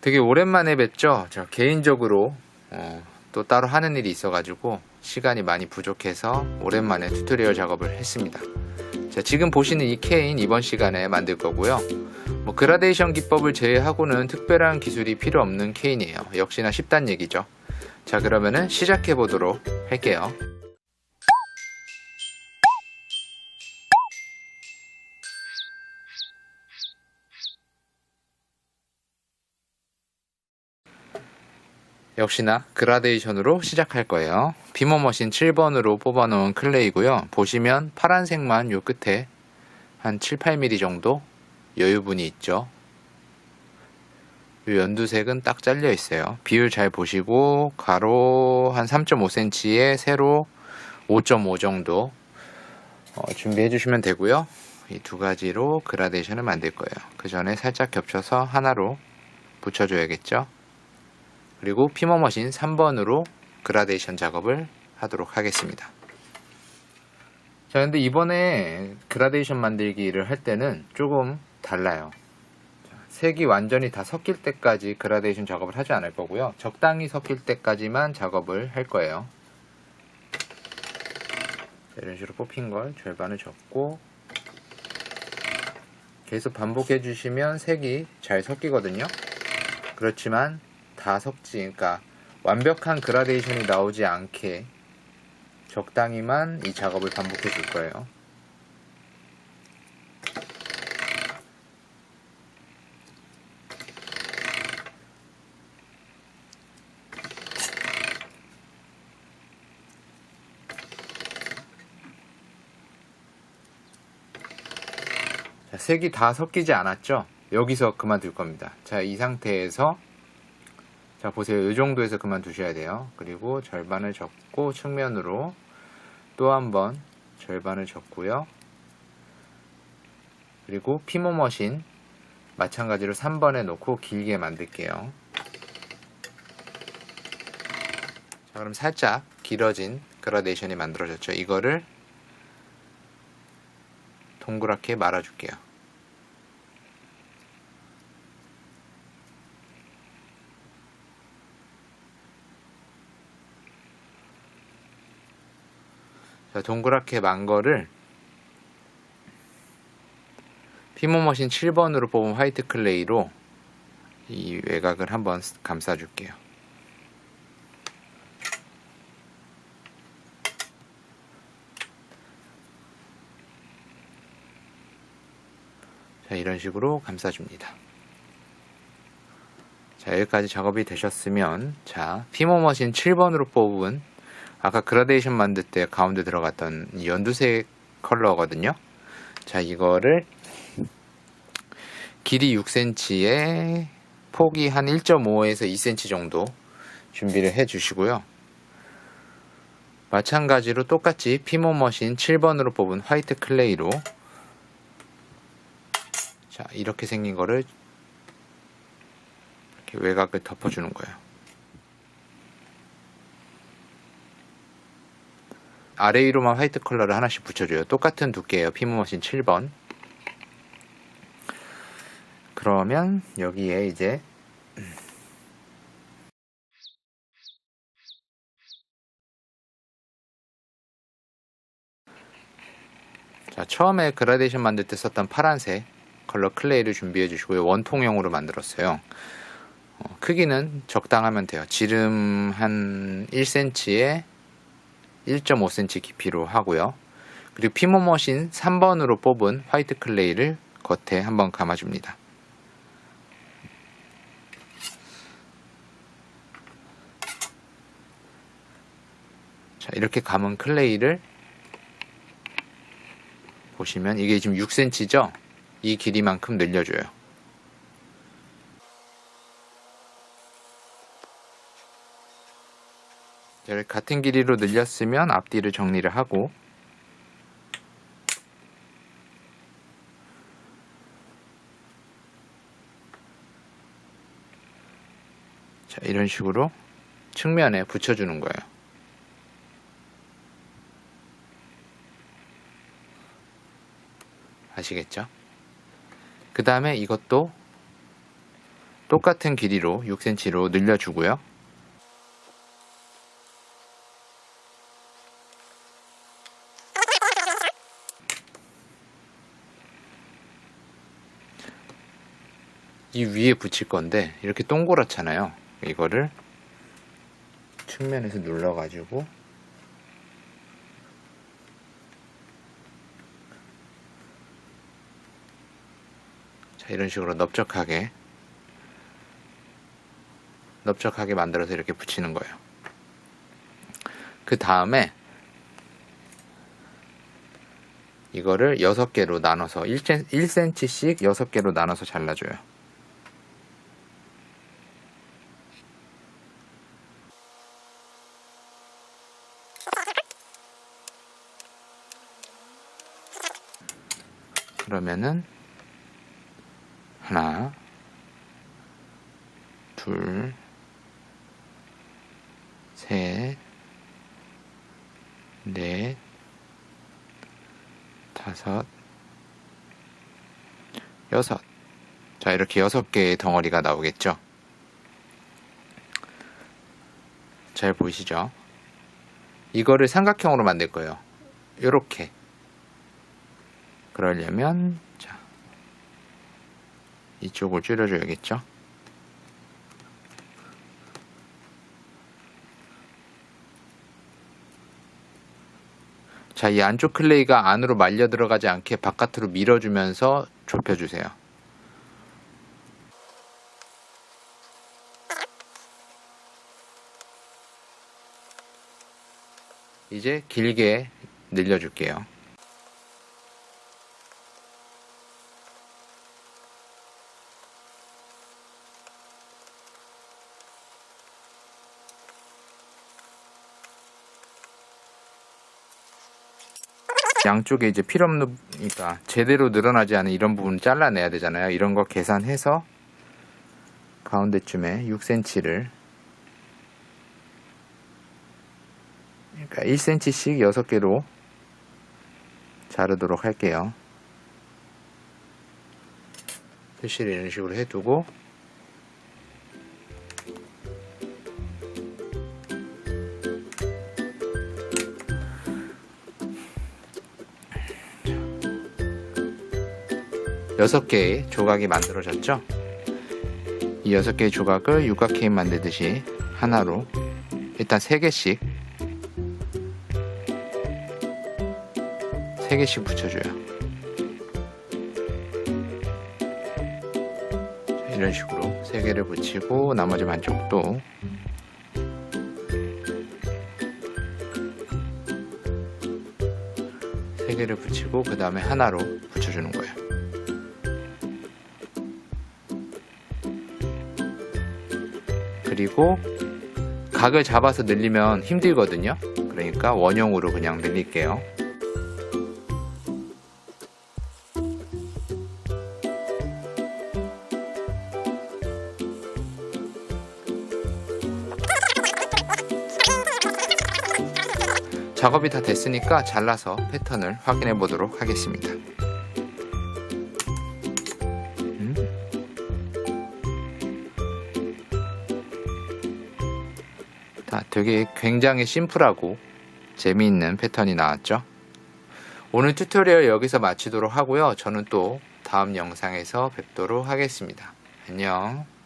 되게 오랜만에 뵙죠. 저 개인적으로 어, 또 따로 하는 일이 있어가지고 시간이 많이 부족해서 오랜만에 튜토리얼 작업을 했습니다. 자, 지금 보시는 이 케인 이번 시간에 만들 거고요. 뭐 그라데이션 기법을 제외하고는 특별한 기술이 필요 없는 케인이에요. 역시나 쉽단 얘기죠. 자, 그러면은 시작해 보도록 할게요. 역시나 그라데이션으로 시작할 거예요. 비모 머신 7번으로 뽑아놓은 클레이고요. 보시면 파란색만 요 끝에 한 7, 8mm 정도 여유분이 있죠. 요 연두색은 딱 잘려 있어요. 비율 잘 보시고 가로 한 3.5cm에 세로 5.5 정도 어, 준비해 주시면 되고요. 이 두 가지로 그라데이션을 만들 거예요. 그 전에 살짝 겹쳐서 하나로 붙여줘야겠죠. 그리고 피머 머신 3번으로 그라데이션 작업을 하도록 하겠습니다. 자, 근데 이번에 그라데이션 만들기를 할 때는 조금 달라요. 자, 색이 완전히 다 섞일 때까지 그라데이션 작업을 하지 않을 거고요. 적당히 섞일 때까지만 작업을 할 거예요. 자, 이런 식으로 뽑힌 걸 절반을 접고 계속 반복해 주시면 색이 잘 섞이거든요. 그렇지만 다 섞지, 그러니까 완벽한 그라데이션이 나오지 않게 적당히만 이 작업을 반복해 줄 거예요. 자, 색이 다 섞이지 않았죠? 여기서 그만둘 겁니다. 자, 이 상태에서 자, 보세요. 이 정도에서 그만두셔야 돼요. 그리고 절반을 접고 측면으로 또 한 번 절반을 접고요. 그리고 피모 머신 마찬가지로 3번에 놓고 길게 만들게요. 자, 그럼 살짝 길어진 그라데이션이 만들어졌죠. 이거를 동그랗게 말아줄게요. 자, 동그랗게 만 거를 피모머신 7번으로 뽑은 화이트 클레이로 이 외곽을 한번 감싸줄게요. 자, 이런 식으로 감싸줍니다. 자, 여기까지 작업이 되셨으면, 자, 피모머신 7번으로 뽑은 아까 그라데이션 만들 때 가운데 들어갔던 이 연두색 컬러거든요. 자, 이거를 길이 6cm에 폭이 한 1.5에서 2cm 정도 준비를 해 주시고요. 마찬가지로 똑같이 피모 머신 7번으로 뽑은 화이트 클레이로 자, 이렇게 생긴 거를 이렇게 외곽을 덮어주는 거예요. 아래 위로만 화이트 컬러를 하나씩 붙여줘요. 똑같은 두께예요. 피무머신 7번. 그러면 여기에 이제 자 처음에 그라데이션 만들 때 썼던 파란색 컬러 클레이를 준비해 주시고요. 원통형으로 만들었어요. 어, 크기는 적당하면 돼요. 지름 한 1cm에 1.5cm 깊이로 하고요. 그리고 피모 머신 3번으로 뽑은 화이트 클레이를 겉에 한번 감아줍니다. 자, 이렇게 감은 클레이를 보시면 이게 지금 6cm죠? 이 길이만큼 늘려줘요. 이렇게 같은 길이로 늘렸으면 앞뒤를 정리를 하고 자 이런 식으로 측면에 붙여주는 거예요. 아시겠죠? 그 다음에 이것도 똑같은 길이로 6cm로 늘려주고요. 이 위에 붙일 건데 이렇게 동그랗잖아요. 이거를 측면에서 눌러가지고 자 이런 식으로 넓적하게 넓적하게 만들어서 이렇게 붙이는 거예요. 그 다음에 이거를 6개로 나눠서 1cm씩 6개로 나눠서 잘라줘요. 그러면은 하나, 둘, 셋, 넷, 다섯, 여섯. 자, 이렇게 여섯 개의 덩어리가 나오겠죠? 잘 보이시죠? 이거를 삼각형으로 만들 거예요. 요렇게. 그러려면, 자, 이쪽을 줄여줘야겠죠? 자, 이 안쪽 클레이가 안으로 말려 들어가지 않게 바깥으로 밀어주면서 좁혀주세요. 이제 길게 늘려줄게요. 양쪽에 이제 필요 없는 그러니까 제대로 늘어나지 않은 이런 부분 잘라내야 되잖아요. 이런 거 계산해서 가운데쯤에 6cm를 그러니까 1cm씩 6개로 자르도록 할게요. 표시를 이런 식으로 해두고 여섯 개의 조각이 만들어졌죠? 이 여섯 개의 조각을 육각 케이크 만들듯이 하나로 일단 세 개씩 세 개씩 붙여줘요. 자, 이런 식으로 세 개를 붙이고 나머지 반쪽도 세 개를 붙이고 그 다음에 하나로 붙여주는 거예요. 그리고 각을 잡아서 늘리면 힘들거든요. 그러니까 원형으로 그냥 늘릴게요. 작업이 다 됐으니까 잘라서 패턴을 확인해 보도록 하겠습니다. 자, 되게 굉장히 심플하고 재미있는 패턴이 나왔죠? 오늘 튜토리얼 여기서 마치도록 하고요. 저는 또 다음 영상에서 뵙도록 하겠습니다. 안녕.